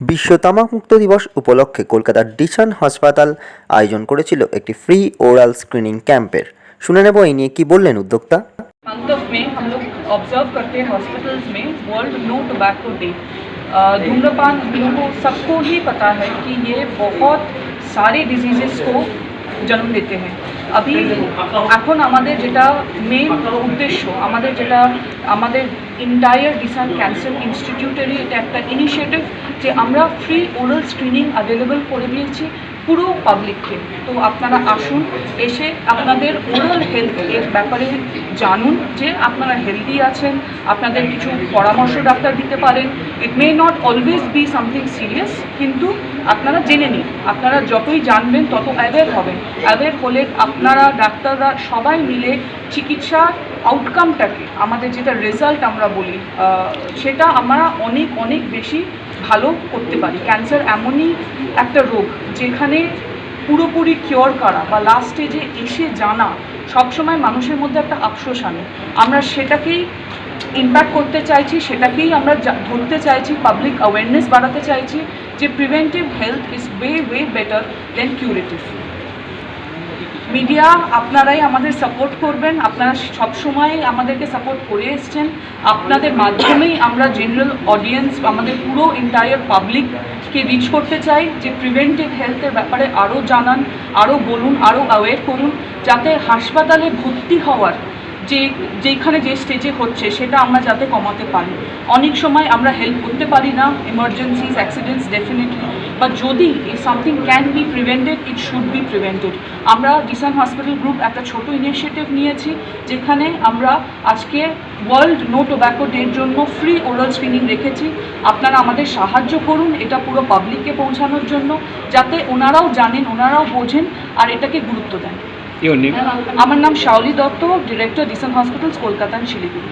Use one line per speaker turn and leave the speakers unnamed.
বিশ্ব তামাকমুক্ত দিবস উপলক্ষে কলকাতার ডিসান হাসপাতাল আয়োজন করেছিল একটি ফ্রি ওরাল স্ক্রিনিং ক্যাম্পের শুনে নেব এই নিয়ে কি বললেন উদ্যোক্তা
मंथ ऑफ में हम लोग ऑब्जर्व करते हैं हॉस्पिटल्स में वर्ल्ड नो टोबैको डे धूम्रपान हम लोगों को सबको ही पता है कि ये बहुत सारे डिजीजेस को জন্ম দিতে हैं अभी এখন আমাদের যেটা মেন উদ্দেশ্য আমাদের যেটা আমাদের ইন্টায়ার ডিসান ক্যান্সার ইনস্টিটিউটেরই এটা একটা ইনিশিয়েটিভ যে আমরা ফ্রি ওরাল স্ক্রিনিং অ্যাভেলেবেল করে দিয়েছি পুরো পাবলিককে তো আপনারা আসুন, এসে আপনাদের ওরাল হেলথ এর ব্যাপারে জানুন যে আপনারা হেলদি আছেন, আপনাদের কিছু পরামর্শ ডাক্তার দিতে পারেন। It may not always be something serious কিন্তু আপনারা জেনে নিন। আপনারা যতই জানবেন, তত অ্যাওয়্যার হবেন। অ্যাওয়্যার হলে আপনারা, ডাক্তাররা সবাই মিলে চিকিৎসা আউটকামটাকে আমাদের যেটা রেজাল্ট আমরা বলি সেটা আমরা অনেক অনেক বেশি ভালো করতে পারি। ক্যান্সার এমনই একটা রোগ যেখানে পুরোপুরি কিওর করা বা লাস্ট স্টেজে এসে জানা সবসময় মানুষের মধ্যে একটা আফসোস আনে। আমরা সেটাকেই ইম্প্যাক্ট করতে চাইছি, সেটাকেই আমরা ধরতে চাইছি পাবলিক অ্যাওয়ারনেস বাড়াতে চাইছি যে preventive health is way way better than curative media আপনারাই আমাদের সাপোর্ট করবেন। আপনারা সবসময় আমাদেরকে সাপোর্ট করে এসছেন। আপনাদের মাধ্যমেই আমরা জেনারেল অডিয়েন্স আমাদের পুরো এন্টায়ার পাবলিককে রিচ করতে চাই, যে প্রিভেন্টিভ হেলথের ব্যাপারে আরও জানান আরও বলুন আরও অ্যাওয়্যার করুন, যাতে হাসপাতালে ভর্তি হওয়ার যে, যেখানে যে স্টেজে হচ্ছে, সেটা আমরা যাতে কমাতে পারি। অনেক সময় আমরা হেল্প করতে পারি না এমার্জেন্সিস অ্যাক্সিডেন্টস ডেফিনেটলি বা যদি something can be prevented it should be prevented আমরা ডিসান হসপিটাল গ্রুপ একটা ছোট ইনিশিয়েটিভ নিয়েছি যেখানে আমরা আজকে ওয়ার্ল্ড নো টোব্যাকো ডের জন্য ফ্রি ওরাল স্ক্রিনিং রেখেছি। আপনারা আমাদের সাহায্য করুন এটা পুরো পাবলিককে পৌঁছানোর জন্য যাতে ওনারাও জানেন ওনারাও বোঝেন আর এটাকে গুরুত্ব দেন। আমার নাম শাওলি দত্ত ডিরেক্টর ডিসান হসপিটালস কলকাতা শিলিগুড়ি।